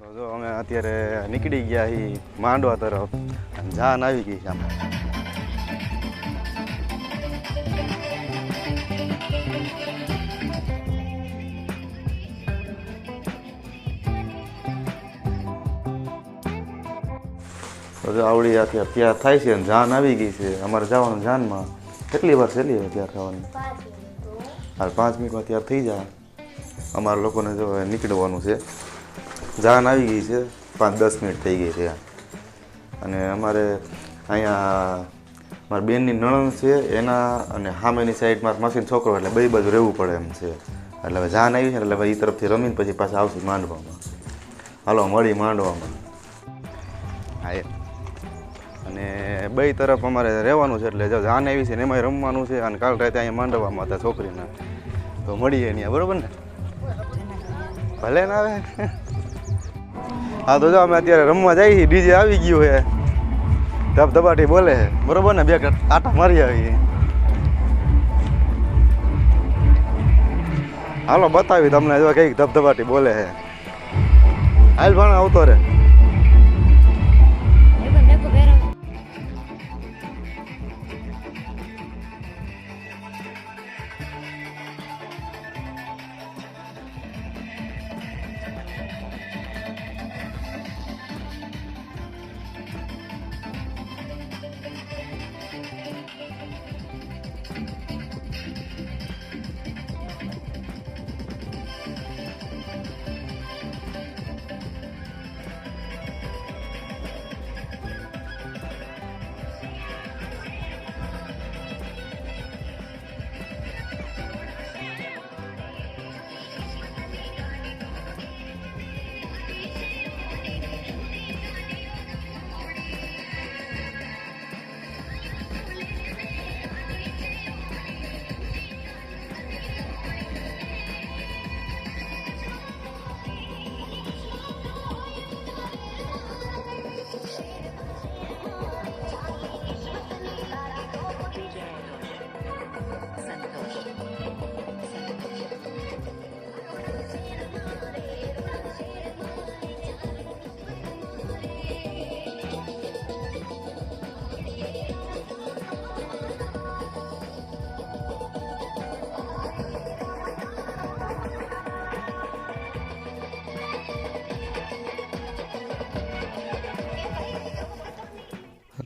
તો જો અમે અત્યારે નીકળી ગયા હી માંડવા તરફ અને જાન આવી ગઈ છે આમ. આવડી અત્યારે ત્યાં થાય છે અને જાન આવી ગઈ છે. અમારે જવાનું જાનમાં. કેટલી વાર છેલ્લી વાર ત્યાં થવાની હાલ પાંચ મિનિટમાં ત્યાં થઈ જાય. અમારા લોકોને જો નીકળવાનું છે. જાન આવી ગઈ છે. પાંચ, દસ મિનિટ થઈ ગઈ છે. અને અમારે અહીંયા મારા બેનની નણંદ છે, એના અને સામેની સાઈડ મારા માસીનો છોકરો એટલે બે બાજુ રહેવું પડે એમ છે. એટલે હવે જાન આવી છે એટલે હવે એ તરફથી રમીને પછી પાછા આવશું માંડવામાં. હાલો મળી માંડવામાં. હા અને બે તરફ અમારે રહેવાનું છે એટલે જો જાન આવી છે ને એમાંય રમવાનું છે અને કાલ રાતે અહીંયા માંડવામાં હતા છોકરીને. તો મળીએ ત્યાં બરાબર ને? ભલે ના આવે. હા, તો જો અમે અત્યારે રમવા જઈએ છીએ. ડીજે આવી ગયું છે. ધબધબાટી બોલે છે. બરોબર ને? બે આટા મારી આવી હાલો બતાવી તમને જો કંઈક ધબધબાટી બોલે છે. હાલ પણ આવતો રે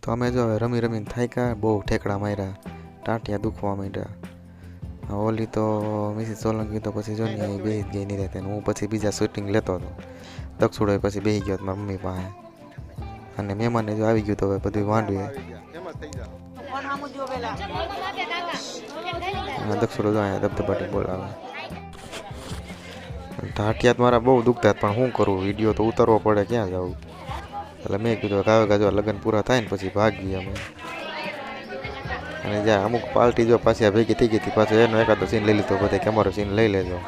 તો અમે જો હવે રમી રમીને થાક્યા બહુ ઠેકડા માર્યા ટાંટિયા દુખવા માંડ્યા. ઓલી તો મિસિસ સોલંકી તો પછી જો ને બેસી જ ગઈ નહીં રહેતી હું પછી બીજા શૂટિંગ લેતો હતો. દક્ષુડો પછી બેસી ગયો મારા મમ્મી પાસે. અને મહેમાને જો આવી ગયું તો હવે બધું વાંડવી દક્ષુડો જો અહીંયા ધબધબાટી બોલાવે. ટાંટિયા તો મારા બહુ દુખતા પણ શું કરું? વીડિયો તો ઉતારવો પડે ક્યાં જવું એટલે મેં કીધું ગાવે ગાજો લગ્ન પૂરા થાય ને પછી ભાગી અમે. અને જ્યાં અમુક પાર્ટી જો પાછી ભેગી થઈ ગઈ હતી, પાછો એનો એકાદો સીન લઈ લીધો બધે અમારો સીન લઈ લેજો.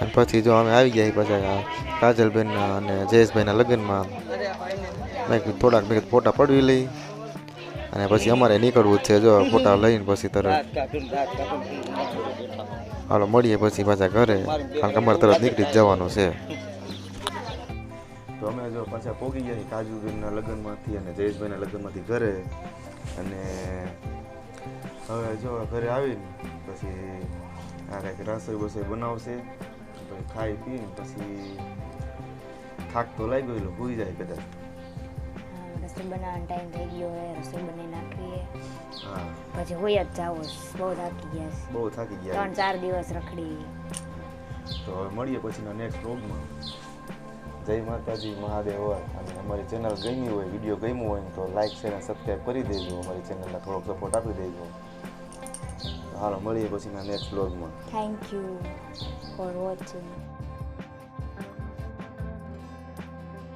અને પછી જો અમે આવી ગયા પાછા કાજલબેનના અને જયેશભાઈના લગ્નમાં, મેં કીધું થોડાક મેં ફોટા પડવી લઈ. અને પછી અમારે નીકળવું જ છે જો, ફોટા લઈને પછી તરત. હાલો, મળીએ પછી પાછા ઘરે, કારણ કે અમારે તરત નીકળી જ જવાનું છે. તો અમે જો પાછા પોગી ગયા કાજુબેનના લગ્નમાંથી અને જયેશભાઈના લગ્નમાંથી ઘરે. અને હવે જો ઘરે આવીને પછી આ કંઈક રસોઈ બસોઈ બનાવશે. પછી ખાઈ પીને પછી થાક તો લાગ્યો એટલે ભૂઈ જાય કદાચ. રસોઈ બનાવવાનો ટાઈમ થઈ ગયો હોય રસોઈ બનાવી નાખીએ. પછી હોય જ જાવ બહુ થાકી ગયા બહુ થાકી ગયા. ત્રણ ચાર દિવસ રખડી તો હવે મળીએ પછીના નેક્સ્ટ વ્લોગમાં જય માતાજી, મહાદેવ અને અમારી ચેનલ ગમી હોય વીડિયો ગમ્યું હોય તો લાઈક શેર અને સબસ્ક્રાઈબ કરી દેજો. અમારી ચેનલને થોડોક સપોર્ટ આપી દેજો. હાલો, મળીએ પછીના નેક્સ્ટ બ્લોગમાં થેન્ક યુ ફોર વોચિંગ